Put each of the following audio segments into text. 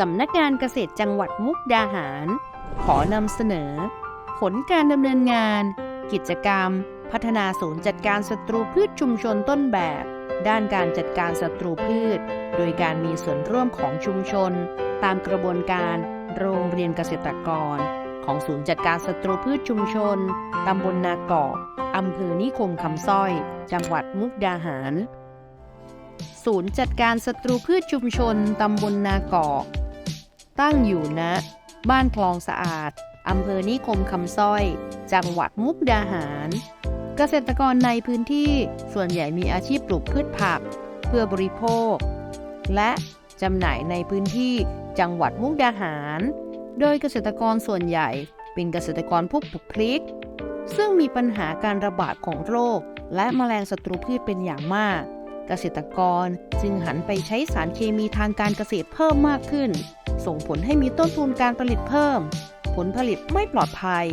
สำนักงานเกษตรจังหวัดมุกดาหาร ขอนำเสนอ ผลการดำเนินงาน กิจกรรม พัฒนาศูนย์จัดการศัตรูพืชชุมชนต้นแบบ ด้านการจัดการศัตรูพืช โดยการมีส่วนร่วมของชุมชน ตามกระบวนการโรงเรียนเกษตรกร ของศูนย์จัดการศัตรูพืชชุมชนตำบลนากอกอำเภอนิคมคำสร้อย จังหวัดมุกดาหาร ศูนย์จัดการศัตรูพืชชุมชนตำบลนากอก ตั้งอยู่ณบ้านคลองสะอาด อำเภอนิคมคำสร้อย จังหวัดมุกดาหาร เกษตรกรในพื้นที่ส่วนใหญ่มีอาชีพปลูกพืชผัก เพื่อบริโภค และจำหน่ายในพื้นที่จังหวัดมุกดาหาร โดยเกษตรกรส่วนใหญ่เป็นเกษตรกรผู้ปลูกพริก ซึ่งมีปัญหาการระบาดของโรค และแมลงศัตรูพืชเป็นอย่างมาก เกษตรกรจึงหันไปใช้สารเคมีทางการเกษตรเพิ่มมากขึ้น ส่งผลให้มีต้นทุนการผลิตเพิ่ม ผลผลิตไม่ปลอดภัย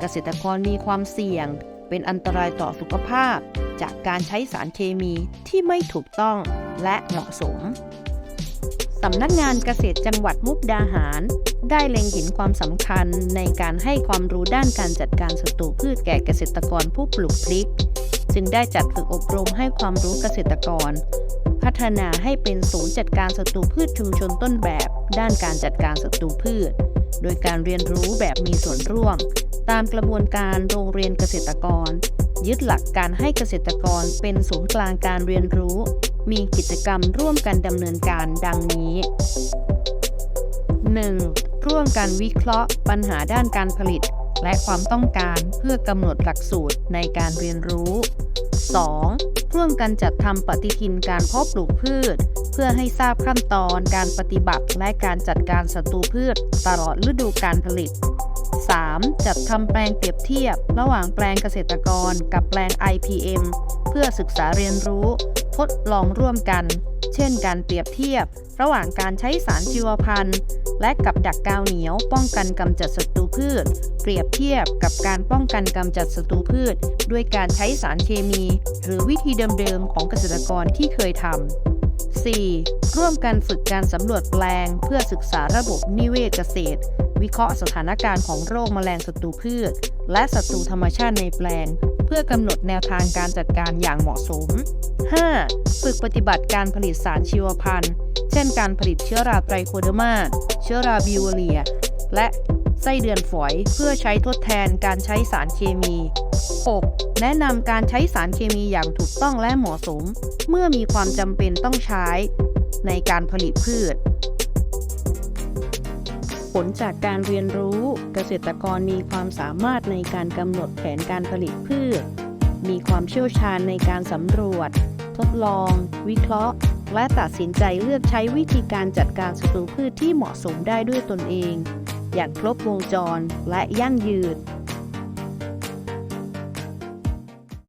เกษตรกรมีความเสี่ยง เป็นอันตรายต่อสุขภาพ จากการใช้สารเคมีที่ไม่ถูกต้องและเหมาะสมสำนักงานเกษตรจังหวัดมุกดาหาร ได้เล็งเห็นความสำคัญในการให้ความรู้ด้านการจัดการศัตรูพืชแก่เกษตรกรผู้ปลูกพริก จึงได้จัดฝึกอบรมให้ความรู้เกษตรกร พัฒนาให้เป็นศูนย์จัดการศัตรูพืชชุมชนต้นแบบ ด้านการจัดการศัตรูพืช โดยการเรียนรู้แบบมีส่วนร่วม ตามกระบวนการโรงเรียนเกษตรกร ยึดหลักการให้เกษตรกรเป็นศูนย์กลางการเรียนรู้ มีกิจกรรมร่วมกันดำเนินการดังนี้ 1. ร่วมกันวิเคราะห์ ปัญหาด้านการผลิต และความต้องการเพื่อกำหนดหลักสูตรในการเรียนรู้ 2. ร่วมกันจัดทำปฏิทินการเพาะปลูกพืช เพื่อให้ทราบขั้นตอนการปฏิบัติและการจัดการศัตรูพืชตลอดฤดูการผลิต 3. จัดทำแปลงเปรียบเทียบ ระหว่างแปลงเกษตรกรกับแปลง IPM เพื่อศึกษาเรียนรู้ ทดลองร่วมกัน เช่นการเปรียบเทียบ ระหว่างการใช้สารชีวพันธุ์ และกับดักกาวเหนียว ป้องกันกำจัดศัตรูพืช เปรียบเทียบกับการป้องกันกำจัดศัตรูพืช ด้วยการใช้สารเคมี หรือวิธีเดิมๆของเกษตรกรที่เคยทำ 4. ร่วมกันฝึกการสำรวจแปลง เพื่อศึกษาระบบนิเวศเกษตร วิเคราะห์สถานการณ์ของโรคแมลงศัตรูพืช และศัตรูธรรมชาติในแปลง เพื่อกำหนดแนวทางการจัดการอย่างเหมาะสม 5. ฝึกปฏิบัติการผลิตสารชีวพันธุ์ เช่นการผลิตเชื้อราไตรโคเดอร์มา เชื้อราบิวเรีย และไส้เดือนฝอยเพื่อใช้ทดแทนการใช้สารเคมี 6. แนะนำการใช้สารเคมีอย่างถูกต้องและเหมาะสม เมื่อมีความจำเป็นต้องใช้ ในการผลิตพืช ผลจากการเรียนรู้เกษตรกรมีความสามารถในการกำหนดแผนการผลิตพืช มีความเชี่ยวชาญในการสำรวจ ทดลอง วิเคราะห์ และตัดสินใจเลือกใช้วิธีการจัดการศัตรูพืชที่เหมาะสมได้ด้วยตนเอง อย่างครบวงจรและยั่งยืน